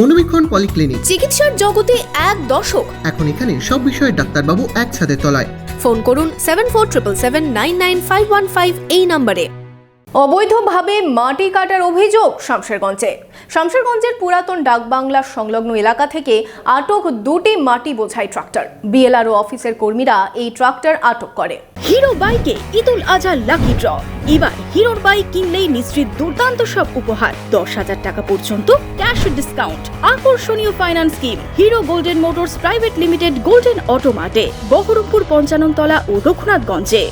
মনোবীক্ষণ polyclinic. চিকিৎসার জগতে এক দশক এখন এখানে সব বিষয়ে ডাক্তারবাবু একসাথে তলায়। ফোন করুন seven four triple seven nine nine five one five এই নম্বরে। অবৈধভাবে মাটি কাটার অভিযোগ শামশেরগঞ্জে। শামশেরগঞ্জের পুরাতন ডাকবাংলা সংলগ্ন এলাকা থেকে আটক দুটি মাটি বোঝাই ট্রাক্টর। বিএলআরও অফিসের কর্মীরা এই ট্রাক্টর আটক করে। হিরো বাইকে ঈদুল আজহার লাকি ড্র এবার হিরোর বাইক কিনলেই নিশ্চিত দুর্দান্ত সব উপহার। দশ হাজার টাকা পর্যন্ত ক্যাশ ডিসকাউন্ট আকর্ষণীয় finance scheme Hero Golden Motors private limited Golden অটোমার্টে বহরমপুর, পঞ্চাননতলা ও রঘুনাথগঞ্জে।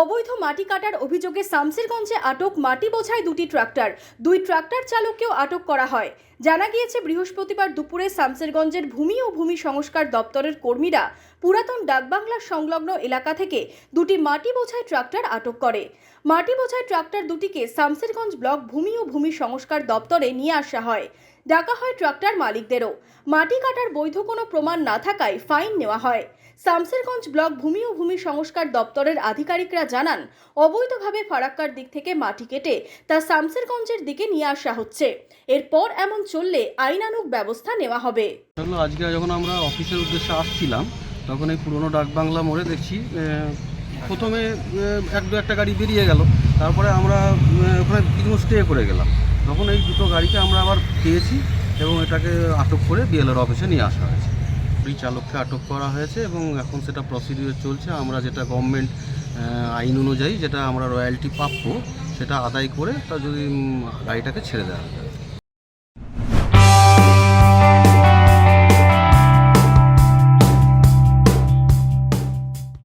অবৈধ মাটি কাটার অভিযোগে শামসেরগঞ্জে আটক মাটি বোঝায় দুটি ট্রাক্টর। দুই ট্রাক্টর চালককেও আটক করা হয়। জানা গিয়েছে, বৃহস্পতিবার দুপুরে শামসেরগঞ্জের ভূমি ও ভূমি সংস্কার দপ্তরের কর্মীরা পুরাতন ডাকবাংলার সংলগ্ন এলাকা থেকে দুটি মাটি বোঝাই ট্রাক্টর আটক করে। মাটি বোঝাই ট্রাক্টর দুটিকে শামসেরগঞ্জ ব্লক ভূমি ও ভূমি সংস্কার দপ্তরে নিয়ে আসা হয়। ডাকা হয় ট্রাক্টর মালিকদেরও। মাটি কাটার বৈধ কোনো প্রমাণ না থাকায় ফাইন নেওয়া হয়। শামসেরগঞ্জ ব্লক ভূমি ও ভূমি সংস্কার দপ্তরের আধিকারিকরা জানান, অবৈধভাবে ফারাক্কার দিক থেকে মাটি কেটে তা শামসেরগঞ্জের দিকে নিয়ে আসা হচ্ছে। এরপর এমন চললে আইনানুগ ব্যবস্থা নেওয়া হবে। আজকে যখন আমরা অফিসের উদ্দেশ্যে আসছিলাম, তখন এই পুরনো ডাকবাংলা মোড়ে দেখছি প্রথমে এক দু একটা গাড়ি বেরিয়ে গেল, তারপরে আমরা ওখানে কিছু স্টে করে গেলাম। তখন এই দুটো গাড়িকে আমরা আবার পেয়েছি এবং এটাকে আটক করে বিএলআর অফিসে নিয়ে আসা হয়েছে। এই চালককে আটক করা হয়েছে এবং এখন সেটা প্রসিডিওর চলছে। আমরা যেটা গভর্নমেন্ট আইন অনুযায়ী যেটা আমরা রয়্যালটি প্রাপ্য, সেটা আদায় করে তা যদি গাড়িটাকে ছেড়ে দেওয়া হবে